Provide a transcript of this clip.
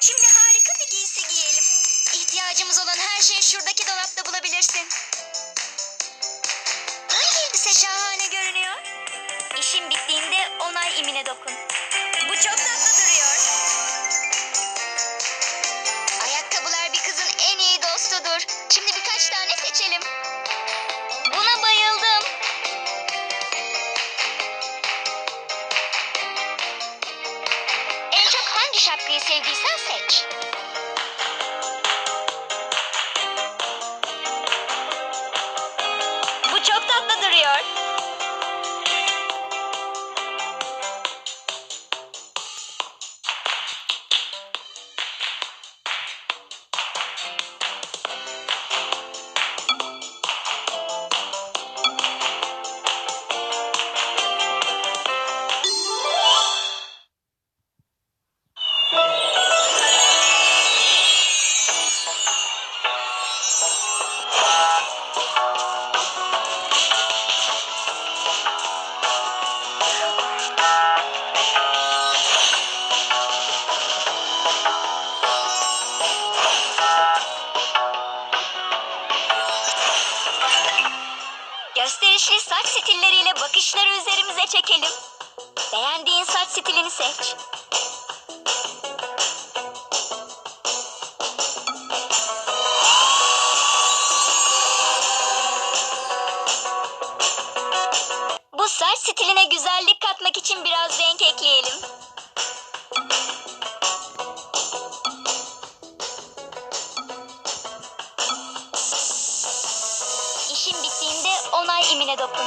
Şimdi harika bir giysi giyelim. İhtiyacımız olan her şeyi şuradaki dolapta bulabilirsin. Hangi elbise şahane görünüyor? İşin bittiğinde onay imine dokun. Bu çok tatlı duruyor. Ayakkabılar bir kızın en iyi dostudur. Şimdi birkaç tane seçelim. En çok hangi Gösterişli saç stilleriyle bakışları üzerimize çekelim. Beğendiğin saç stilini seç. Bu saç stiline güzellik katmak için biraz renk ekleyelim. Onay imine dokun.